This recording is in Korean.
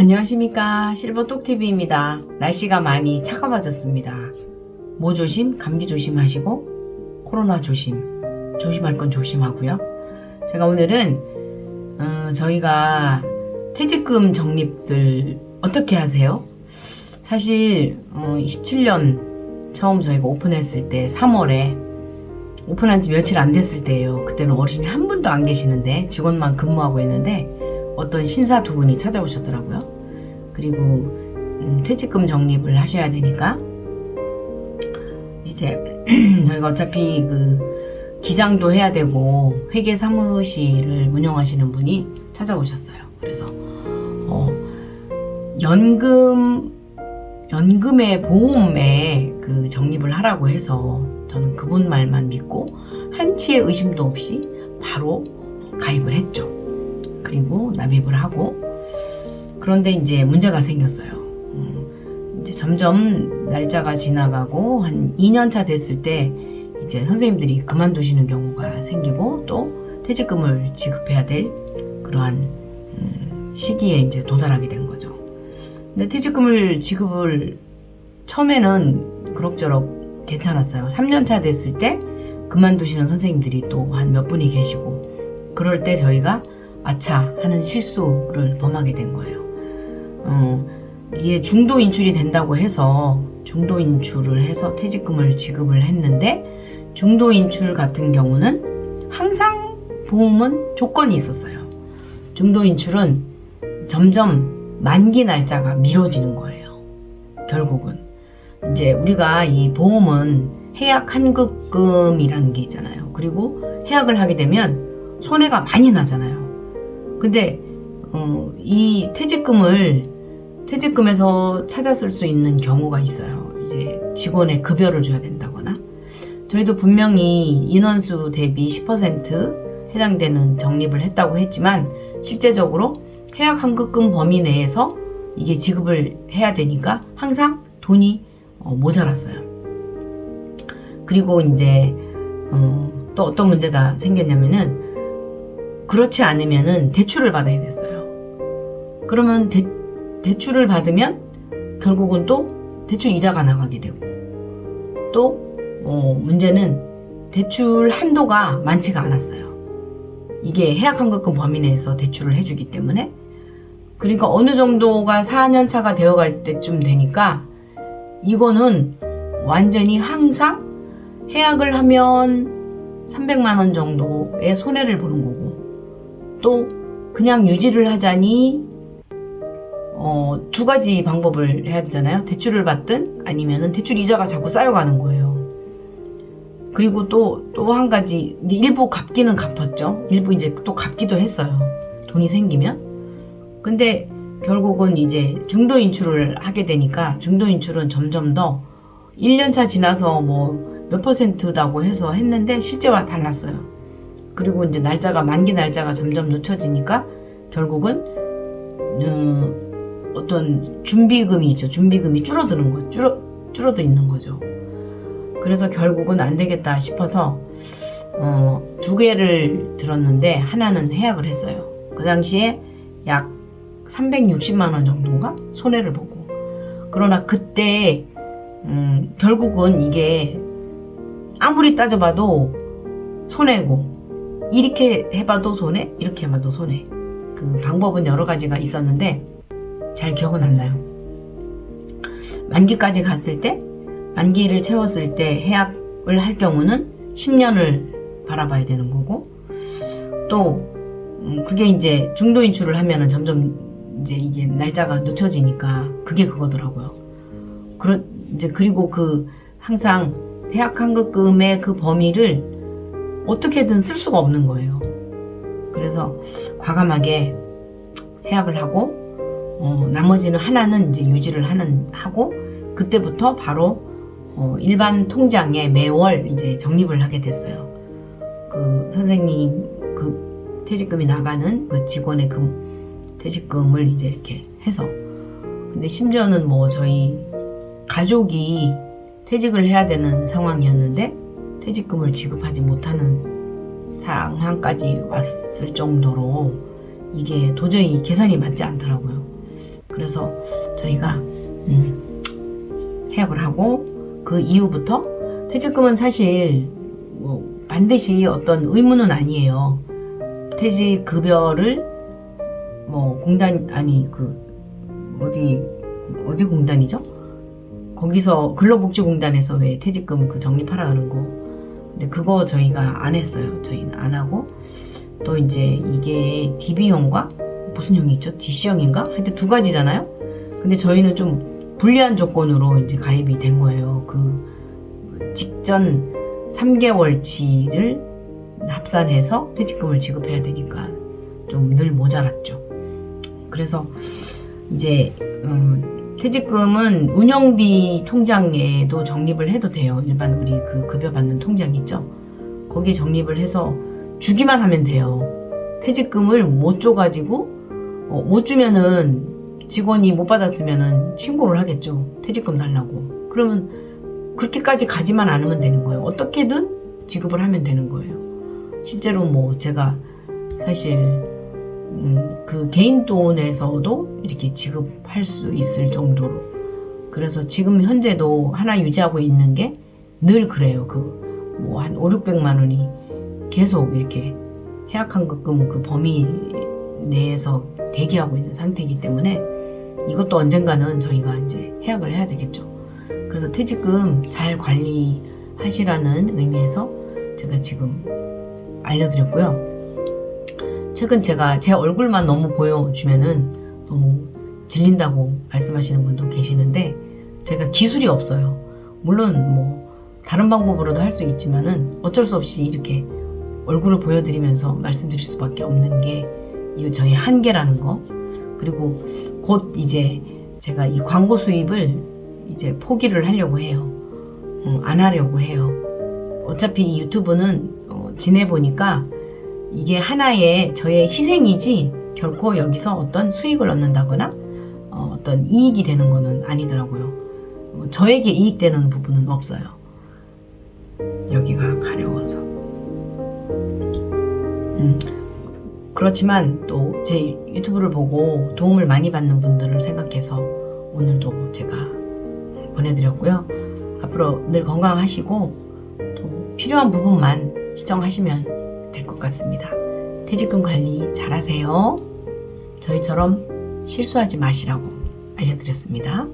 안녕하십니까 실버똑TV입니다. 날씨가 많이 차가워졌습니다. 모 조심, 감기 조심하시고 코로나 조심, 조심할 건 조심하고요. 제가 오늘은 어, 저희가 퇴직금 적립들 어떻게 하세요? 사실 어, 27년 처음 저희가 오픈했을 때 3월에 오픈한 지 며칠 안 됐을 때예요. 그때는 어르신이 한 분도 안 계시는데 직원만 근무하고 있는데 어떤 신사 두 분이 찾아오셨더라고요. 그리고 음, 퇴직금 적립을 하셔야 되니까 이제 저희가 어차피 그 기장도 해야 되고 회계 사무실을 운영하시는 분이 찾아오셨어요. 그래서 어, 연금 연금의 보험에 그 적립을 하라고 해서 저는 그분 말만 믿고 한치의 의심도 없이 바로 가입을 했죠. 그리고 납입을 하고 그런데 이제 문제가 생겼어요. 음, 이제 점점 날짜가 지나가고 한 2년차 됐을 때 이제 선생님들이 그만두시는 경우가 생기고 또 퇴직금을 지급해야 될 그러한 음, 시기에 이제 도달하게 된 거죠. 근데 퇴직금을 지급을 처음에는 그럭저럭 괜찮았어요. 3년차 됐을 때 그만두시는 선생님들이 또 한 몇 분이 계시고 그럴 때 저희가 아차 하는 실수를 범하게 된 거예요. 어, 이게 중도 인출이 된다고 해서 중도 인출을 해서 퇴직금을 지급을 했는데 중도 인출 같은 경우는 항상 보험은 조건이 있었어요. 중도 인출은 점점 만기 날짜가 미뤄지는 거예요. 결국은 이제 우리가 이 보험은 해약 환급금이라는 게 있잖아요. 그리고 해약을 하게 되면 손해가 많이 나잖아요. 근데 어, 이 퇴직금을 퇴직금에서 쓸수 있는 경우가 있어요. 이제 직원의 급여를 줘야 된다거나 저희도 분명히 인원수 대비 10% 해당되는 적립을 했다고 했지만 실제적으로 해약 환급금 범위 내에서 이게 지급을 해야 되니까 항상 돈이 어, 모자랐어요. 그리고 이제 어, 또 어떤 문제가 생겼냐면은 그렇지 않으면은 대출을 받아야 됐어요. 그러면 대, 대출을 받으면 결국은 또 대출 이자가 나가게 되고 또 어, 문제는 대출 한도가 많지가 않았어요. 이게 해약환급금 범위 내에서 대출을 해주기 때문에 그러니까 어느 정도가 4년 차가 되어갈 때쯤 되니까 이거는 완전히 항상 해약을 하면 300만 원 정도의 손해를 보는 거고 또 그냥 유지를 하자니 어, 두 가지 방법을 해야 되잖아요. 대출을 받든 아니면은 대출 이자가 자꾸 쌓여가는 거예요. 그리고 또 또 한 가지 일부 갚기는 갚았죠. 일부 이제 또 갚기도 했어요. 돈이 생기면. 근데 결국은 이제 중도 인출을 하게 되니까 중도 인출은 점점 더 1년차 지나서 뭐 몇 퍼센트다고 해서 했는데 실제와 달랐어요. 그리고 이제 날짜가 만기 날짜가 점점 늦춰지니까 결국은 어, 어떤 준비금이 있죠. 준비금이 줄어드는 거, 줄어 줄어들 있는 거죠. 그래서 결국은 안 되겠다 싶어서 어, 두 개를 들었는데 하나는 해약을 했어요. 그 당시에 약 360만 원 정도인가 손해를 보고 그러나 그때 음, 결국은 이게 아무리 따져봐도 손해고 이렇게 해봐도 손해? 이렇게 해봐도 손해. 그 방법은 여러 가지가 있었는데 잘 기억은 안 나요. 만기까지 갔을 때 만기를 채웠을 때 해약을 할 경우는 10년을 바라봐야 되는 거고 또 음, 그게 이제 중도 인출을 하면은 점점 이제 이게 날짜가 늦춰지니까 그게 그거더라고요. 그러, 이제 그리고 그 항상 해약 환급금의 그 범위를 어떻게든 쓸 수가 없는 거예요. 그래서 과감하게 해약을 하고 어, 나머지는 하나는 이제 유지를 하는 하고 그때부터 바로 어, 일반 통장에 매월 이제 적립을 하게 됐어요. 그 선생님 그 퇴직금이 나가는 그 직원의 금 퇴직금을 이제 이렇게 해서 근데 심지어는 뭐 저희 가족이 퇴직을 해야 되는 상황이었는데 퇴직금을 지급하지 못하는 상황까지 왔을 정도로 이게 도저히 계산이 맞지 않더라고요. 그래서 저희가 음, 해약을 하고 그 이후부터 퇴직금은 사실 뭐 반드시 어떤 의무는 아니에요. 퇴직 급여를 뭐 공단 아니 그 어디 어디 공단이죠? 거기서 근로복지공단에서 왜 퇴직금 그 적립하라 그런 거. 근데 그거 저희가 안 했어요. 저희는 안 하고 또 이제 이게 DB형과 무슨 형이 있죠? DC형인가? 하여튼 두 가지잖아요. 근데 저희는 좀 불리한 조건으로 이제 가입이 된 거예요. 그 직전 3개월치를 합산해서 퇴직금을 지급해야 되니까 좀 늘 모자랐죠. 그래서 이제 음, 퇴직금은 운영비 통장에도 적립을 해도 돼요. 일반 우리 그 급여 받는 통장 있죠. 거기에 적립을 해서 주기만 하면 돼요. 퇴직금을 못 줘가지고 어, 못 주면은 직원이 못 받았으면은 신고를 하겠죠. 퇴직금 달라고. 그러면 그렇게까지 가지만 않으면 되는 거예요. 어떻게든 지급을 하면 되는 거예요. 실제로 뭐 제가 사실 음, 그 개인 돈에서도 이렇게 지급할 수 있을 정도로 그래서 지금 현재도 하나 유지하고 있는 게 늘 그래요. 그 뭐 한 5, 600만 원이 계속 이렇게 해약환급금 그 범위 내에서 대기하고 있는 상태이기 때문에 이것도 언젠가는 저희가 이제 해약을 해야 되겠죠. 그래서 퇴직금 잘 관리하시라는 의미에서 제가 지금 알려드렸고요. 최근 제가 제 얼굴만 너무 보여주면은 너무 질린다고 말씀하시는 분도 계시는데 제가 기술이 없어요. 물론 뭐 다른 방법으로도 할 수 있지만은 어쩔 수 없이 이렇게 얼굴을 보여드리면서 말씀드릴 수밖에 없는 게 이 저희 한계라는 거 그리고 곧 이제 제가 이 광고 수입을 이제 포기를 하려고 해요. 어, 안 하려고 해요. 어차피 이 유튜브는 어, 지내보니까 이게 하나의 저의 희생이지 결코 여기서 어떤 수익을 얻는다거나 어, 떤 이익이 되는 거는 아니더라고요. 어, 저에게 이익되는 부분은 없어요. 여기가 가려워서. 음, 그렇지만 또 제 유튜브를 보고 도움을 많이 받는 분들을 생각해서 오늘도 제가 보내드렸고요. 앞으로 늘 건강하시고 또 필요한 부분만 시청하시면 될 것 같습니다. 퇴직금 관리 잘하세요. 저희처럼 실수하지 마시라고 알려드렸습니다.